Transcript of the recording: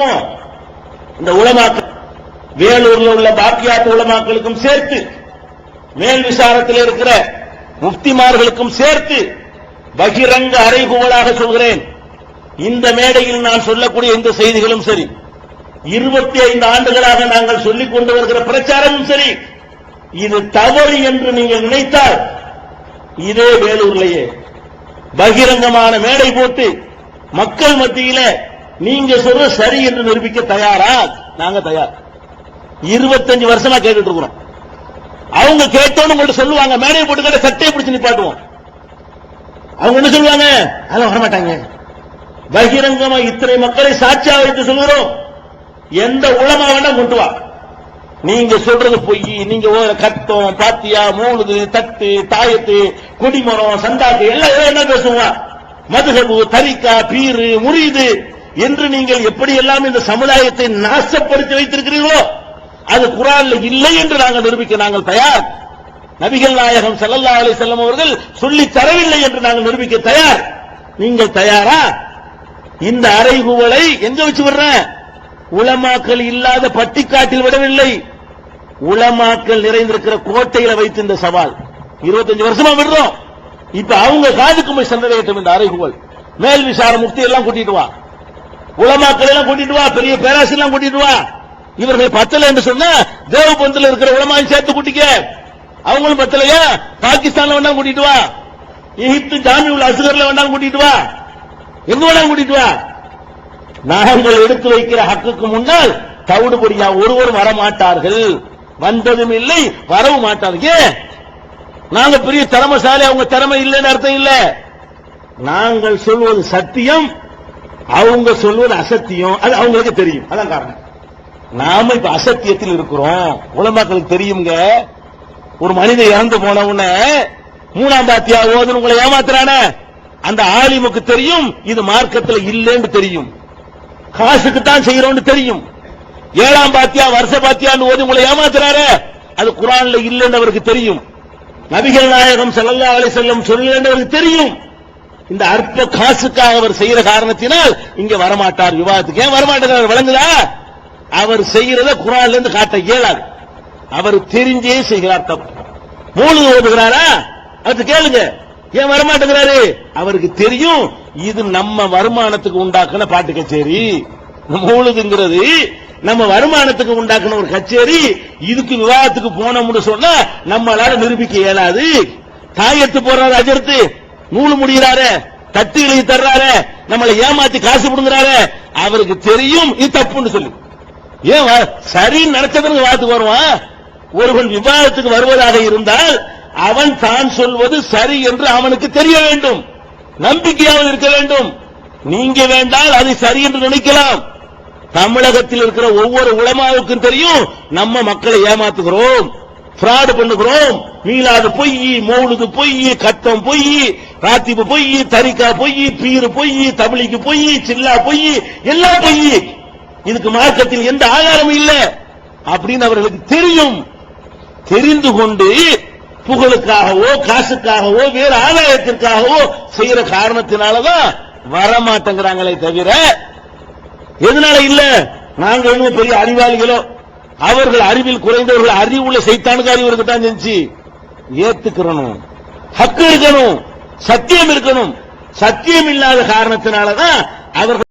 பண்ணுவோம் இந்த உலமாக்கள் வேலூர்ல உள்ள பாக்கியாத்து உலமாக்களுக்கும் சேர்த்து மேல் விசாரத்தில் இருக்கிற முப்திமார்களுக்கும் சேர்த்து பகிரங்க அறைகூவலாக சொல்கிறேன். இந்த மேடையில் நான் சொல்லக்கூடிய இந்த செய்திகளும் சரி இருபத்தி ஐந்து ஆண்டுகளாக நாங்கள் சொல்லிக் கொண்டு வருகிற பிரச்சாரமும் சரி இது தவறு என்று நீங்கள் நினைத்தால் இதே வேலூர்லேயே பகிரங்கமான மேடை போட்டு மக்கள் மத்தியில நீங்க சொல்ற சரி என்று நிரூபிக்க தயாரா? நாங்க தயார். இருபத்தஞ்சு வருஷமா கேட்டுட்டு இருக்கிறோம். அவங்க கேட்டோன்னு உங்கள்ட்ட சொல்லுவாங்க. மேடையை போட்டு கேட்ட சட்டையை பிடிச்சு நிப்பாட்டுவோம். அவங்க என்ன சொல்லுவாங்க? அதெல்லாம் வரமாட்டாங்க. பகிரங்கமா இத்தனை மக்களை சாட்சியா வைத்து சொல்கிறோம். எந்த உளமா வேண்டாம் கொண்டு வா. நீங்க சொல்றது பொய். நீங்க ஓ- கத்தம் பாத்தியா மூழுது தட்டு தாயத்து குடிமரம் சந்தாக்கு எல்லாம் எல்லாம் என்ன பேசுவான் மதுகபு தரிக்கா பீரு முறியுது. என்று நீங்கள் எப்படி எல்லாம் இந்த சமுதாயத்தை நாசப்படுத்தி வைத்திருக்கிறீர்களோ அது குரான்ல இல்லை என்று நாங்கள் நிரூபிக்க நாங்கள் தயார். நபிகள் நாயகம் செல்லல்லா அலி செல்லம் அவர்கள் சொல்லி தரவில்லை என்று நாங்கள் நிரூபிக்க தயார். நீங்கள் தயாரா? இந்த அறைகூவலை எங்க வச்சு விடுறேன் உலமாக்கள் இல்லாத பட்டிக்காட்டில் விடவில்லை. உளமாக்கல் நிறைந்திருக்கிற கோட்டையில வைத்து இந்த சவால். 25 வருஷமா விடுறோம். இப்ப அவங்க காதுக்கு போய் சென்றடையட்டும் இந்த அறைகூவல். மேல் விசார முக்தி எல்லாம் கூட்டிட்டு வா. உலமாக்கள் எல்லாம் கூட்டிட்டு வா பெரிய பேராசிரியர் எல்லாம் கூட்டிட்டு வா. இவர்கள் பத்தல என்று சொன்னா தேவபந்தில் இருக்கிற உலமாவை சேர்த்து கூட்டிக்க. அவங்களும் பத்தலையா? பாகிஸ்தான்ல வேணா கூட்டிட்டு வா. எகிப்து உள்ள அசுகர்ல வேணா கூட்டிட்டு வா. எங்க வேணா கூட்டிட்டு வா. நாங்கள் எடுத்து வைக்கிற ஹக்குக்கு முன்னால் தவிடு பொடியா ஒருவரும் வரமாட்டார்கள். வந்ததும் இல்லை வரவும் மாட்டார்கள். ஏன்? நாங்க பெரிய திறமைசாலி அவங்க திறமை இல்லைன்னு அர்த்தம் இல்ல. நாங்கள் சொல்வது சத்தியம் அவங்க சொல்வது அசத்தியம். அது அவங்களுக்கு தெரியும். அதான் காரணம். நாம இப்ப அசத்தியத்தில் இருக்கிறோம். உலமாக்களுக்கு தெரியுங்க ஒரு மனிதன் இறந்து போன உடனே மூணாம் பாத்தியா ஓதுன்னு உங்களை ஏமாத்துறானே? அந்த ஆலிமுக்கு தெரியும். இது மார்க்கத்துல இல்லைன்னு தெரியும். காசுக்கு தான் செய்யறோம்னு தெரியும். ஏழாம் பாத்தியா வருஷ பாத்தியான்னு ஓதி உங்களை ஏமாத்துறாரு? அது குரான்ல இல்லைன்னு அவருக்கு தெரியும். நபிகள் நாயகம் செல்லல்லா அலைஹி செல்லும் சொல்லலன்னு அவருக்கு தெரியும். இந்த அற்ப காசுக்காக அவர் செய்யற காரணத்தினால் இங்க வரமாட்டார். விவாதத்துக்கு ஏன் வரமாட்டார் விளங்குதா? அவர் செய்யறத குரான்ல இருந்து காட்ட இயலாது. அவர் தெரிஞ்சே செய்கிறார் தப்பு. மூணு ஓதுகிறாரா? அது கேளுங்க. ஏன் வரமாட்டேங்கிறாரு? அவருக்கு தெரியும் இது நம்ம வருமானத்துக்கு உண்டாக்குன பாட்டு கச்சேரி. மூழுதுங்கிறது நம்ம வருமானத்துக்கு உண்டாக்குன ஒரு கச்சேரி. இதுக்கு விவாதத்துக்கு போனோம்னு சொன்னா நம்மளால நிரூபிக்க இயலாது. தாயத்து போறாரு அஜர்த்து நூல் முடிகிறாரு தட்டு எழுதி தர்றாரு நம்மளை ஏமாத்தி காசு புடுங்குறாரு அவருக்கு தெரியும் இது தப்புன்னு சொல்லி. ஏன் வ- சரின்னு நினைச்சதுன்னு வாத்து வருவான்? ஒருவன் விவாதத்துக்கு வருவதாக இருந்தால் அவன் தான் சொல்வது சரி என்று அவனுக்கு தெரிய வேண்டும். நம்பிக்கையாக இருக்க வேண்டும். நீங்க வேண்டால் அது சரி என்று நினைக்கலாம். தமிழகத்தில் இருக்கிற ஒவ்வொரு உலமாவுக்கும் தெரியும் நம்ம மக்களை ஏமாத்துகிறோம் ஃப்ராடு பண்ணுகிறோம் மீளாது பொய் மௌலுது பொய் கத்தம் பொய் ராத்திபு பொய் தரிக்கா பொய் பீரு பொய் தமிழிக்கு பொய் சில்லா பொய் எல்லாம் பொய். இதுக்கு மார்க்கத்தில் எந்த ஆதாரமும் இல்ல. அப்படின்னு அவர்களுக்கு தெரியும். தெரிந்து கொண்டு புகழுக்காகவோ காசுக்காகவோ வேறு ஆதாயத்திற்காகவோ செய்யற காரணத்தினாலதான் வரமாட்டேங்கிறாங்களே தவிர எதனால இல்ல? நாங்க இன்னும் பெரிய அறிவாளிகளோ? அவர்கள் அறிவில் குறைந்தவர்கள் அறிவுள்ள சைத்தானுக்கு அறிவு இருக்கத்தான் செஞ்சு ஏத்துக்கிறணும். ஹக்கு இருக்கணும். சத்தியம் இருக்கணும். சத்தியம் இல்லாத காரணத்தினாலதான் அவர்கள்